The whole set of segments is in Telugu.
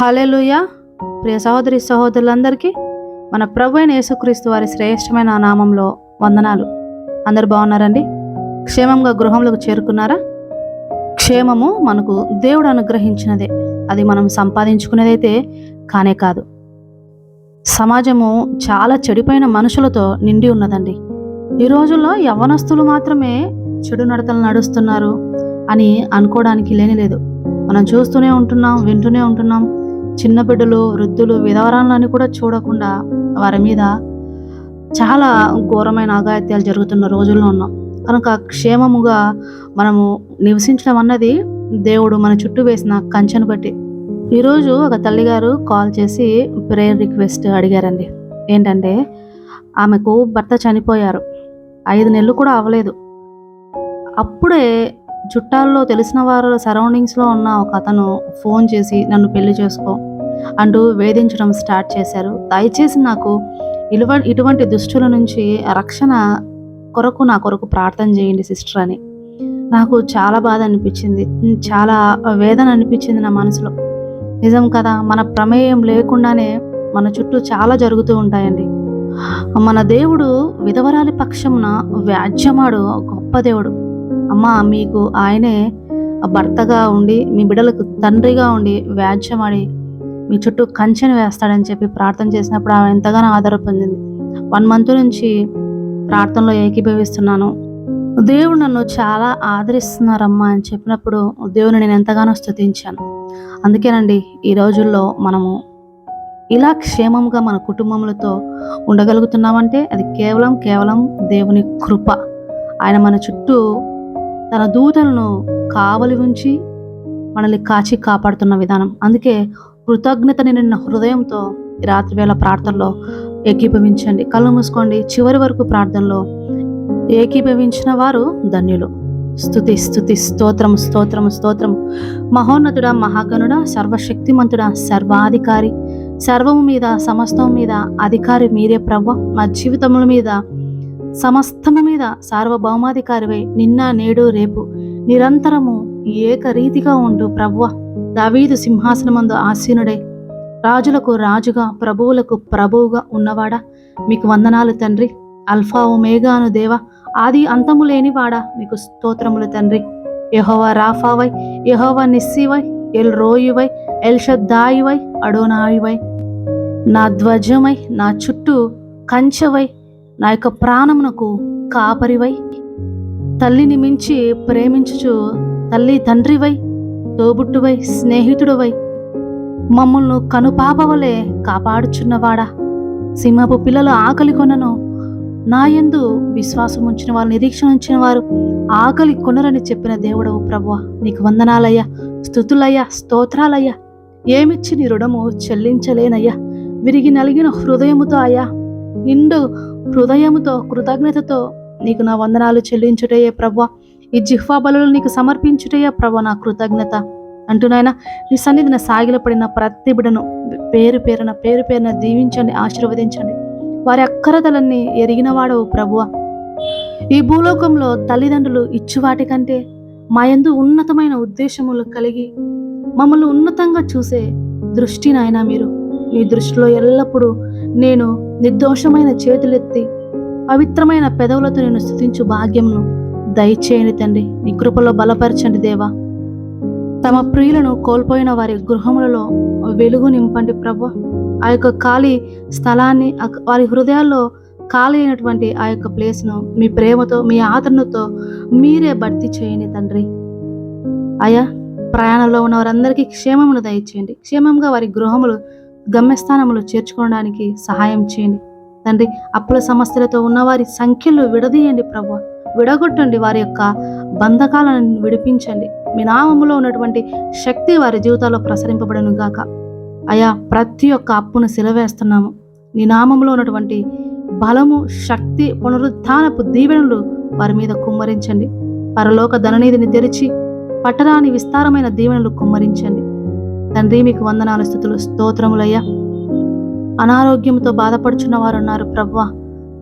హాలేలుయ ప్రియ సహోదరి సహోదరులందరికీ మన ప్రభు అయిన యేసుక్రీస్తు వారి శ్రేష్టమైన నామంలో వందనాలు. అందరు బాగున్నారండి? క్షేమంగా గృహంలోకి చేరుకున్నారా? క్షేమము మనకు దేవుడు అనుగ్రహించినదే. అది మనం సంపాదించుకునేదైతే కానే కాదు. సమాజము చాలా చెడిపోయిన మనుషులతో నిండి ఉన్నదండి. ఈ రోజుల్లో యవ్వనస్తులు మాత్రమే చెడు నడతలు నడుస్తున్నారు అని అనుకోవడానికి లేనిలేదు. మనం చూస్తూనే ఉంటున్నాం వింటూనే ఉంటున్నాం చిన్న బిడ్డలు వృద్ధులు విధవరాలని కూడా చూడకుండా వారి మీద చాలా ఘోరమైన అఘాయిత్యాలు జరుగుతున్న రోజుల్లో ఉన్నాం. కనుక క్షేమముగా మనము నివసించడం అన్నది దేవుడు మన చుట్టూ వేసిన కంచెను బట్టి. ఈరోజు ఒక తల్లిగారు కాల్ చేసి ప్రేయర్ రిక్వెస్ట్ అడిగారండి. ఏంటంటే ఆమెకు భర్త చనిపోయారు. ఐదు నెలలు కూడా అవ్వలేదు. అప్పుడే చుట్టాల్లో తెలిసిన వారు సరౌండింగ్స్లో ఉన్న ఒక అతను ఫోన్ చేసి నన్ను పెళ్ళి చేసుకో. అంటూ వేధించడం స్టార్ట్ చేశారు. దయచేసి నాకు ఇలువ ఇటువంటి దుష్టుల నుంచి రక్షణ కొరకు నా కొరకు ప్రార్థన చేయండి సిస్టర్ అని. నాకు చాలా బాధ అనిపించింది. చాలా వేదన అనిపించింది నా మనసులో. నిజం కదా మన ప్రమేయం లేకుండానే మన చుట్టూ చాలా జరుగుతూ ఉంటాయండి. మన దేవుడు విధవరాలి పక్షమున వ్యాజ్యమాడు గొప్ప దేవుడు. అమ్మా మీకు ఆయనే భర్తగా ఉండి మీ బిడ్డలకు తండ్రిగా ఉండి వ్యాజ్యమాడి మీ చుట్టూ కంచెను వేస్తాడని చెప్పి ప్రార్థన చేసినప్పుడు ఆమె ఎంతగానో ఆధార పొందింది. వన్ మంత్ నుంచి ప్రార్థనలో ఏకీభవిస్తున్నాను. దేవుడు నన్ను చాలా ఆదరిస్తున్నారమ్మా అని చెప్పినప్పుడు దేవుని నేను ఎంతగానో స్థుతించాను అందుకేనండి ఈ రోజుల్లో మనము ఇలా క్షేమంగా మన కుటుంబములతో ఉండగలుగుతున్నామంటే అది కేవలం కేవలం దేవుని కృప. ఆయన మన చుట్టూ తన దూతలను కావలి ఉంచి మనల్ని కాచి కాపాడుతున్న విధానం. అందుకే కృతజ్ఞత నిన్న హృదయంతో రాత్రివేళ రాత్రి వేళ ప్రార్థనలో ఏకీభవించండి. కళ్ళు మూసుకోండి. చివరి వరకు ప్రార్థనలో ఏకీభవించిన వారు ధన్యులు. స్థుతి స్థుతి స్తోత్రం స్తోత్రం స్తోత్రం. మహోన్నతుడ మహాగణుడ సర్వశక్తిమంతుడ సర్వాధికారి. సర్వము మీద సమస్తం మీద అధికారి మీరే ప్రభ మా జీవితముల మీద సమస్తము మీద సార్వభౌమాధికారివై నిన్న నేడు రేపు నిరంతరము ఏకరీతిగా ఉండు ప్రభ్వ దావీదు సింహాసనమందు ఆసీనుడై రాజులకు రాజుగా ప్రభువులకు ప్రభువుగా ఉన్నవాడా? మీకు వందనాలు తండ్రి. అల్ఫా మేఘాను దేవ ఆది అంతము లేనివాడా? మీకు స్తోత్రములు తండ్రి. యహోవా రాఫావై యహోవా నిస్సివై ఎల్ రోయువై ఎల్ షద్దాయువై అడోనాయువై. నా ధ్వజమై నా చుట్టూ కంచెవై నా యొక్క ప్రాణమునకు కాపరివై. తల్లిని మించి ప్రేమించుచు తల్లి తండ్రివై. తోబుట్టువై స్నేహితుడువై మమ్మల్ని కనుపాపవలే కాపాడుచున్నవాడా? సింహపు పిల్లలు ఆకలి కొనను. నాయందు విశ్వాసం ఉంచిన వారు నిరీక్షణ ఉంచిన వారు ఆకలి కొనరని చెప్పిన దేవుడవు ప్రభువ. నీకు వందనాలయ్యా స్థుతులయ్యా స్తోత్రాలయ్యా. ఏమిచ్చి నీ రుణము చెల్లించలేనయ్యా? విరిగి నలిగిన హృదయముతో అయ్యా నిండు హృదయముతో కృతజ్ఞతతో నీకు నా వందనాలు చెల్లించుటయే ప్రభా ఈ జిహ్వా బలులు నీకు సమర్పించుటయ్యా ప్రభా నా కృతజ్ఞత? అంటున్నాయన నీ సన్నిధిన సాగిలపడిన ప్రతి బిడను పేరు పేరున పేరు పేరున దీవించండి ఆశీర్వదించండి. వారి అక్కరతలన్నీ ఎరిగినవాడవు ప్రభువ. ఈ భూలోకంలో తల్లిదండ్రులు ఇచ్చువాటి కంటే మా ఎందు ఉన్నతమైన ఉద్దేశములు కలిగి మమ్మల్ని ఉన్నతంగా చూసే దృష్టి నాయన మీరు. మీ దృష్టిలో ఎల్లప్పుడూ నేను నిర్దోషమైన చేతులెత్తి పవిత్రమైన పెదవులతో నేను స్థుతించు భాగ్యంను దయచేయండి తండ్రి. నీ కృపలో బలపరచండి దేవా. తమ ప్రియులను కోల్పోయిన వారి గృహములలో వెలుగు నింపండి ప్రభు. ఆ యొక్క ఖాళీ స్థలాన్ని వారి హృదయాల్లో ఖాళీ అయినటువంటి ఆ యొక్క ప్లేస్ను మీ ప్రేమతో మీ ఆదరణతో మీరే భర్తీ చేయండి తండ్రి. అయా ప్రయాణంలో ఉన్న వారందరికీ క్షేమమును దయచేయండి. క్షేమంగా వారి గృహములు గమ్యస్థానములు చేర్చుకోవడానికి సహాయం చేయండి. తండ్రి అప్పుల సమస్యలతో ఉన్న వారి సంఖ్యలు విడదీయండి ప్రభు. విడగొట్టండి వారి యొక్క బంధకాలను విడిపించండి. మీ నామములో ఉన్నటువంటి శక్తి వారి జీవితాల్లో ప్రసరింపబడను గాక. అయా ప్రతి ఒక్క అప్పును సిలవేస్తున్నాము. నీ నామంలో ఉన్నటువంటి బలము శక్తి పునరుద్ధానపు దీవెనలు వారి మీద కుమ్మరించండి. పరలోక ధననిధిని తెరిచి పట్టరాని విస్తారమైన దీవెనలు కుమ్మరించండి. తండ్రి మీకు వందనాల స్థుతులు స్తోత్రములయ్యా అనారోగ్యంతో బాధపడుచున్న వారు ఉన్నారు ప్రవ్వా.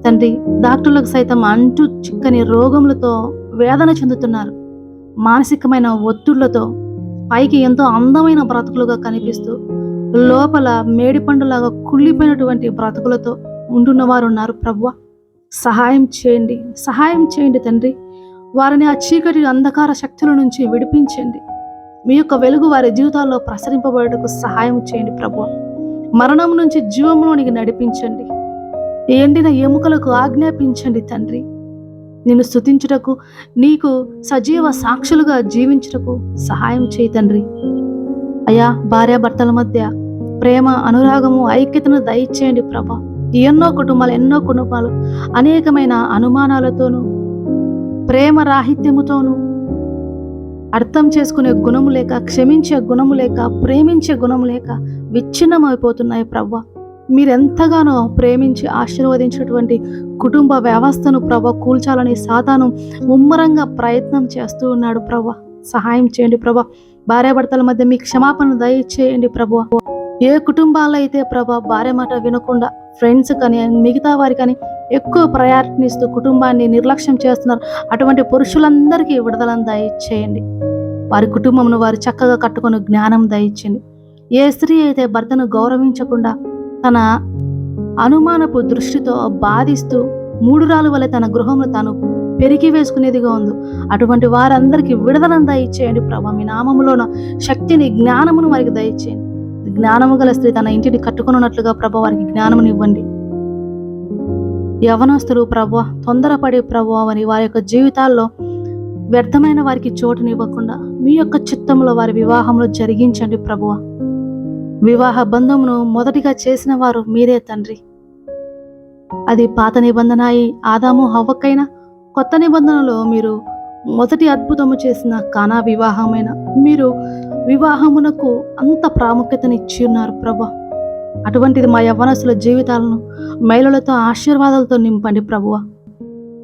తండ్రి డాక్టర్లకు సైతం అంటూ చిక్కని రోగములతో వేదన చెందుతున్నారు. మానసికమైన ఒత్తిళ్ళతో పైకి ఎంతో అందమైన బ్రతుకులుగా కనిపిస్తూ లోపల మేడిపండులాగా కుళ్ళిపోయినటువంటి బ్రతుకులతో ఉంటున్న వారు ఉన్నారు ప్రభువ. సహాయం చేయండి సహాయం చేయండి తండ్రి. వారిని ఆ చీకటి అంధకార శక్తుల నుంచి విడిపించండి. మీ యొక్క వెలుగు వారి జీవితాల్లో ప్రసరింపబడటకు సహాయం చేయండి ప్రభు మరణం నుంచి జీవంలోనికి నడిపించండి. ఎండిన ఎముకలకు ఆజ్ఞాపించండి తండ్రి. నిన్ను స్తుతించుటకు నీకు సజీవ సాక్షులుగా జీవించుటకు సహాయం చేయి తండ్రి. అయ్యా భార్యాభర్తల మధ్య ప్రేమ అనురాగము ఐక్యతను దయచేయండి ప్రభా. ఎన్నో కుటుంబాలు ఎన్నో కుటుంబాలు అనేకమైన అనుమానాలతోనూ ప్రేమ రాహిత్యముతోనూ అర్థం చేసుకునే గుణము లేక క్షమించే గుణము లేక ప్రేమించే గుణము లేక విచ్ఛిన్నమైపోతున్నాయి ప్రభా. మీరెంతగానో ప్రేమించి ఆశీర్వదించినటువంటి కుటుంబ వ్యవస్థను ప్రభ కూల్చాలని సాతాను ముమ్మరంగా ప్రయత్నం చేస్తూ ఉన్నాడు ప్రభ. సహాయం చేయండి ప్రభ. భార్యాభర్తల మధ్య మీ క్షమాపణ దయచేయండి ప్రభు. ఏ కుటుంబాల్లో అయితే ప్రభ భార్య మాట వినకుండా ఫ్రెండ్స్ కానీ మిగతా వారి కానీ ఎక్కువ ప్రయారిటీనిస్తూ కుటుంబాన్ని నిర్లక్ష్యం చేస్తున్నారు అటువంటి పురుషులందరికీ విడుదలను దయచేయండి. వారి కుటుంబంను వారు చక్కగా కట్టుకొని జ్ఞానం దయచేయండి. ఏ స్త్రీ అయితే భర్తను గౌరవించకుండా తన అనుమానపు దృష్టితో బాధిస్తూ మూడురాలు వలె తన గృహంలో తాను పెరిగి వేసుకునేదిగా ఉంది. అటువంటి వారందరికీ విడుదలను దయచేయండి ప్రభా. మీ నామములోన శక్తిని జ్ఞానమును వారికి దయచేయండి. జ్ఞానము గల స్త్రీ తన ఇంటిని కట్టుకున్నట్లుగా ప్రభా వారికి జ్ఞానమును ఇవ్వండి. యవనస్తులు ప్రభా తొందరపడే ప్రభా అని వారి యొక్క జీవితాల్లో వ్యర్థమైన వారికి చోటునివ్వకుండా మీ యొక్క చిత్తంలో వారి వివాహంలో జరిగించండి ప్రభువ వివాహ బంధమును మొదటిగా చేసిన వారు మీరే తండ్రి. అది పాత నిబంధన అయి ఆదాము హవ్వకైనా కొత్త నిబంధనలో మీరు మొదటి అద్భుతము చేసిన కానా వివాహమైన మీరు వివాహమునకు అంత ప్రాముఖ్యతనిచ్చి ఉన్నారు ప్రభా. అటువంటిది మా యవ్వనసుల జీవితాలను మహిళలతో ఆశీర్వాదాలతో నింపండి ప్రభువ.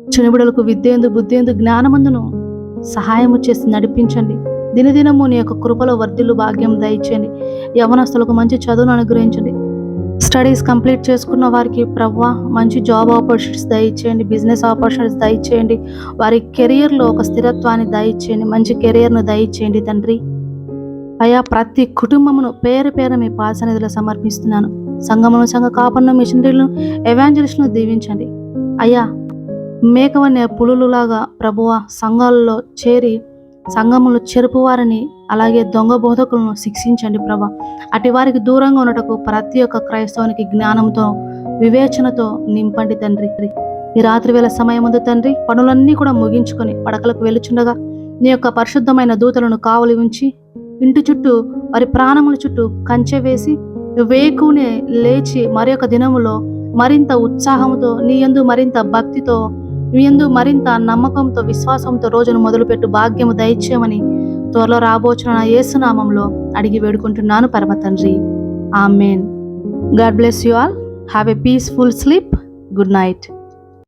చిన్నబిడలకు విద్యేందు బుద్ధేందు జ్ఞానమందును సహాయము చేసి నడిపించండి. దినదినము నీ యొక్క కృపలో వర్ధిల్లు భాగ్యం దయచేయండి. యవనస్తులకు మంచి చదువును అనుగ్రహించండి. స్టడీస్ కంప్లీట్ చేసుకున్న వారికి ప్రవ్వా మంచి జాబ్ ఆపర్చునిటీస్ దయచేయండి. బిజినెస్ ఆపర్చునిటీస్ దయచేయండి. వారి కెరియర్లో ఒక స్థిరత్వాన్ని దయచేయండి. మంచి కెరియర్ను దయచేయండి తండ్రి. అయ్యా ప్రతి కుటుంబమును పేరు పేరు మీ పాసనిధిలో సమర్పిస్తున్నాను. సంఘమును సంఘ కాపన్న మిషనరీలను ఎవాంజలిస్ట్ను దీవించండి. అయ్యా మేకవనే పులులులాగా ప్రభువ సంఘాలలో చేరి సంఘములు చెరుపువారిని అలాగే దొంగ బోధకులను శిక్షించండి ప్రభా. అటు వారికి దూరంగా ఉండటకు ప్రతి ఒక్క క్రైస్తవునికి జ్ఞానంతో వివేచనతో నింపండి తండ్రి. ఈ రాత్రి వేళ సమయం ముందు తండ్రి పనులన్నీ కూడా ముగించుకొని పడకలకు వెలుచుండగా నీ యొక్క పరిశుద్ధమైన దూతలను కావలి ఉంచి ఇంటి చుట్టూ వారి ప్రాణముల చుట్టూ కంచె వేసి వేకునే లేచి మరి దినములో మరింత ఉత్సాహంతో నీ యందు మరింత భక్తితో నీ యందు మరింత నమ్మకంతో విశ్వాసంతో రోజును మొదలుపెట్టు భాగ్యము దయచేయమని త్వరలో రాబోచున్న నా యేసునామంలో అడిగి వేడుకుంటున్నాను పరమ తండ్రి. Amen. God bless you all. Have a peaceful sleep. Good night.